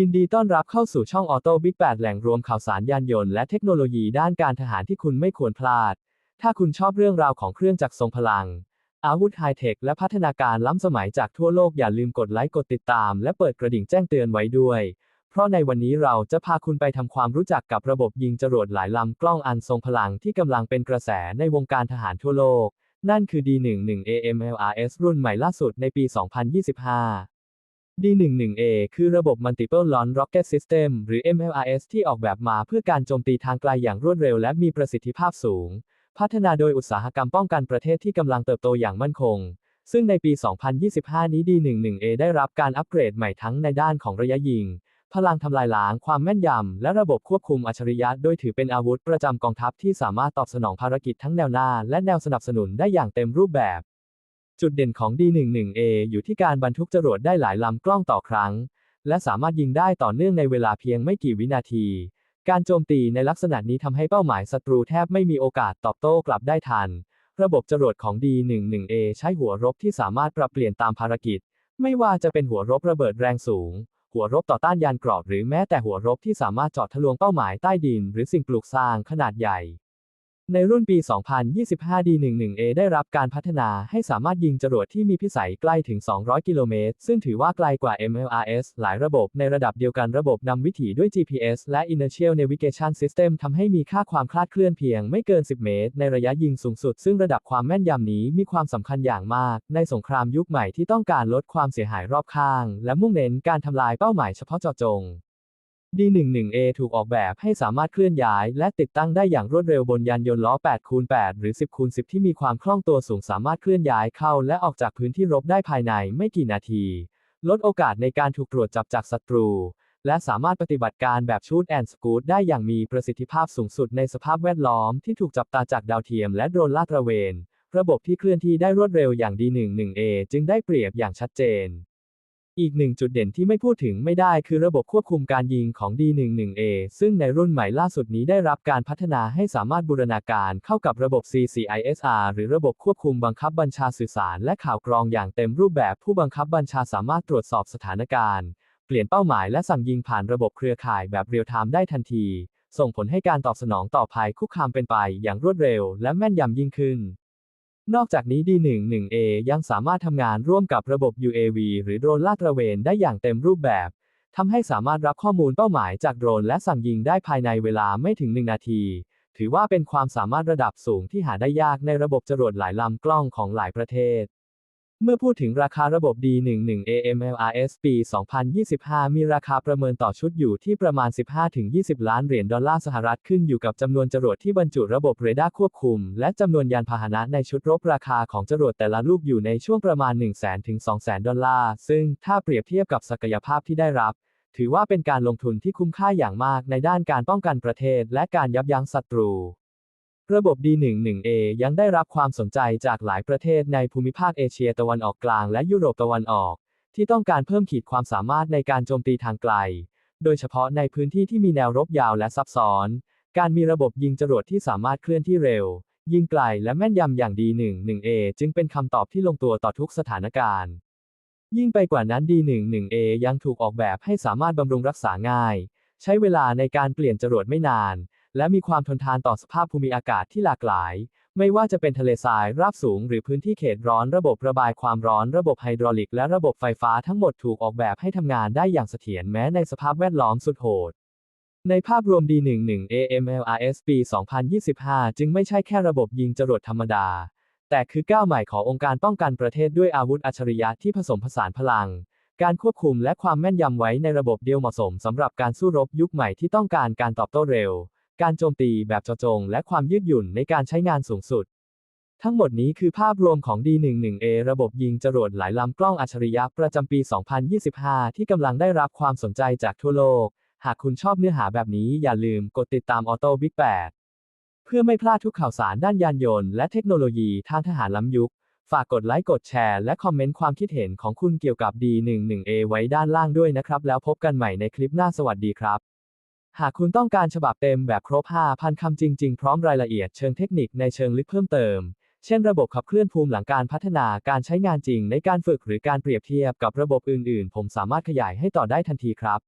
ยินดีต้อนรับเข้าสู่ช่องออโต้บิ๊กแแหล่งรวมข่าวสารยานยนต์และเทคโนโลยีด้านการทหารที่คุณไม่ควรพลาด ถ้าคุณชอบเรื่องราวของเครื่องจักรทรงพลัง อาวุธไฮเทค และพัฒนาการล้ำสมัยจากทั่วโลกอย่าลืมกดไลค์กดติดตาม และเปิดกระดิ่งแจ้งเตือนไว้ด้วย เพราะในวันนี้เราจะพาคุณไปทำความรู้จักกับระบบยิงจรวดหลายลำกล้องอันทรงพลังที่กำลังเป็นกระแสในวงการทหารทั่วโลก นั่นคือ D11 AMLRS รุ่นใหม่ล่าสุดในปี 2025 D11A คือระบบ Multiple Launch Rocket System หรือ MLRS ที่ออกแบบมาเพื่อการโจมตีทางไกลอย่างรวดเร็วและมีประสิทธิภาพสูง พัฒนาโดยอุตสาหกรรมป้องกันประเทศที่กำลังเติบโตอย่างมั่นคง ซึ่งในปี 2025 นี้ D11A ได้รับการอัปเกรดใหม่ทั้งในด้านของระยะยิง พลังทำลายล้าง ความแม่นยำ และระบบควบคุมอัจฉริยะ โดยถือเป็นอาวุธประจำกองทัพที่สามารถตอบสนองภารกิจทั้งแนวหน้า และแนวสนับสนุนได้อย่างเต็มรูปแบบ จุดเด่นของ D11A อยู่ที่การบรรทุกจรวดได้หลายลำกล้องต่อครั้ง และสามารถยิงได้ต่อเนื่องในเวลาเพียงไม่กี่วินาที การโจมตีในลักษณะนี้ทำให้เป้าหมายศัตรูแทบไม่มีโอกาสตอบโต้กลับได้ทัน ระบบจรวดของ D11A ใช้หัวรบที่สามารถปรับเปลี่ยนตามภารกิจ ไม่ว่าจะเป็นหัวรบระเบิดแรงสูง หัวรบต่อต้านยานกรอบหรือแม้แต่หัวรบที่สามารถเจาะทะลวงเป้าหมายใต้ดิน หรือสิ่งปลูกสร้างขนาดใหญ่ ในรุ่นปี 2025 D11A ได้รับการพัฒนาให้สามารถยิงจรวดที่มีพิสัยใกล้ถึง 200 กิโลเมตร ซึ่งถือว่าไกลกว่า MLRS หลายระบบในระดับเดียวกันระบบนำวิถีด้วย GPS และ Inertial Navigation System ทำให้มีค่าความคลาดเคลื่อนเพียงไม่เกิน 10 เมตร ในระยะยิงสูงสุด ซึ่งระดับความแม่นยำนี้มีความสำคัญอย่างมาก ในสงครามยุคใหม่ที่ต้องการลดความเสียหายรอบข้าง และมุ่งเน้นการทำลายเป้าหมายเฉพาะเจาะจง D11A ถูกออกแบบให้สามารถเคลื่อนย้าย และติดตั้งได้อย่างรวดเร็วบนยานยนต์ล้อ 8 คูณ 8 หรือ 10 คูณ 10 ที่มีความคล่องตัวสูงสามารถเคลื่อนย้ายเข้า และออกจากพื้นที่รบได้ภายในไม่กี่นาที ลดโอกาสในการถูกตรวจจับจากศัตรู และสามารถปฏิบัติการแบบชูดแอนด์สกูดได้อย่างมีประสิทธิภาพสูงสุดในสภาพแวดล้อมที่ถูกจับตาจากดาวเทียมและโดรนลาดตระเวน ระบบที่เคลื่อนที่ได้รวดเร็วอย่าง D11A จึงได้เปรียบอย่างชัดเจน อีกหนึ่งจุดเด่นที่ไม่พูดถึงไม่ได้คือระบบควบคุมการยิงของ D11A ซึ่งในรุ่นใหม่ล่าสุดนี้ได้รับการพัฒนาให้สามารถบูรณาการเข้ากับระบบ CCISR หรือระบบควบคุมบังคับบัญชาสื่อสารและข่าวกรองอย่างเต็มรูปแบบผู้บังคับบัญชาสามารถตรวจสอบสถานการณ์ เปลี่ยนเป้าหมายและสั่งยิงผ่านระบบเครือข่ายแบบเรียลไทม์ได้ทันที ส่งผลให้การตอบสนองต่อภัยคุกคามเป็นไปอย่างรวดเร็ว และแม่นยำยิ่งขึ้น นอกจากนี้ D11A ยังสามารถทำงานร่วมกับระบบ UAV หรือโดรนลาดตระเวนได้อย่างเต็มรูปแบบทำให้สามารถรับข้อมูลเป้าหมายจากโดรนและสั่งยิงได้ภายในเวลาไม่ถึง 1 นาที ถือว่าเป็นความสามารถระดับสูงที่หาได้ยากในระบบจรวดหลายลำกล้องของหลายประเทศ เมื่อพูดถึงราคาระบบ D11 AMLRS ปี 2025 มีราคาประเมินต่อชุดอยู่ที่ประมาณ 15-20 ล้านเหรียญดอลลาร์สหรัฐขึ้นอยู่กับจำนวนจรวดที่บรรจุระบบเรดาร์ควบคุม และจำนวนยานพาหนะในชุดรบราคาของจรวดแต่ละลูกอยู่ในช่วงประมาณ 100,000-200,000 ดอลลาร์ ซึ่งถ้าเปรียบเทียบกับศักยภาพที่ได้รับ ถือว่าเป็นการลงทุนที่คุ้มค่าอย่างมากในด้านการป้องกันประเทศ และการยับยั้งศัตรู ระบบ D11A ยังได้รับความสนใจจากหลายประเทศในภูมิภาคเอเชียตะวันออกกลางและยุโรปตะวันออก ที่ต้องการเพิ่มขีดความสามารถในการโจมตีทางไกล โดยเฉพาะในพื้นที่ที่มีแนวรบยาวและซับซ้อน การมีระบบยิงจรวดที่สามารถเคลื่อนที่เร็ว ยิงไกลและแม่นยำอย่าง D11A จึงเป็นคำตอบที่ลงตัวต่อทุกสถานการณ์ ยิ่งไปกว่านั้น D11A ยังถูกออกแบบให้สามารถบำรุงรักษาง่าย ใช้เวลาในการเปลี่ยนจรวดไม่นาน และมีความทนทานต่อสภาพภูมิอากาศที่หลากหลาย ไม่ว่าจะเป็นทะเลทรายราบสูง หรือพื้นที่เขตร้อนระบบระบายความร้อนระบบไฮดรอลิก และระบบไฟฟ้าทั้งหมดถูกออกแบบให้ทำงานได้อย่างเสถียรแม้ในสภาพแวดล้อมสุดโหดในภาพรวม D11 AMLRS ปี 2025 จึงไม่ใช่แค่ระบบยิงจรวดธรรมดา แต่คือก้าวใหม่ขององค์การป้องกันประเทศด้วยอาวุธอัจฉริยะที่ผสมผสานพลัง การควบคุมและความแม่นยำไว้ในระบบเดียวเหมาะสมสำหรับการสู้รบยุคใหม่ที่ต้องการการตอบโต้เร็ว การโจมตีแบบเจาะจง และความยืดหยุ่นในการใช้งานสูงสุด ทั้งหมดนี้คือภาพรวมของ D11A ระบบยิงจรวดหลายลำกล้องอัจฉริยะประจำปี 2025 ที่กำลังได้รับความสนใจจากทั่วโลก หากคุณชอบเนื้อหาแบบนี้อย่าลืมกดติดตามออโต้บิ๊ก8เพื่อไม่พลาดทุกข่าวสารด้านยานยนต์และเทคโนโลยีทางทหารล้ำยุค ฝากกดไลค์กดแชร์และคอมเมนต์ความคิดเห็นของคุณเกี่ยวกับ D11A ไว้ด้านล่างด้วยนะครับ แล้วพบกันใหม่ในคลิปหน้าสวัสดีครับ หากคุณต้องการฉบับเต็มแบบครบ 5,000 คำจริง ๆ พร้อมรายละเอียดเชิงเทคนิคในเชิงลึกเพิ่มเติม เช่นระบบขับเคลื่อนภูมิหลังการพัฒนาการใช้งานจริงในการฝึกหรือการเปรียบเทียบกับระบบอื่น ๆ ผมสามารถขยายให้ต่อได้ทันทีครับ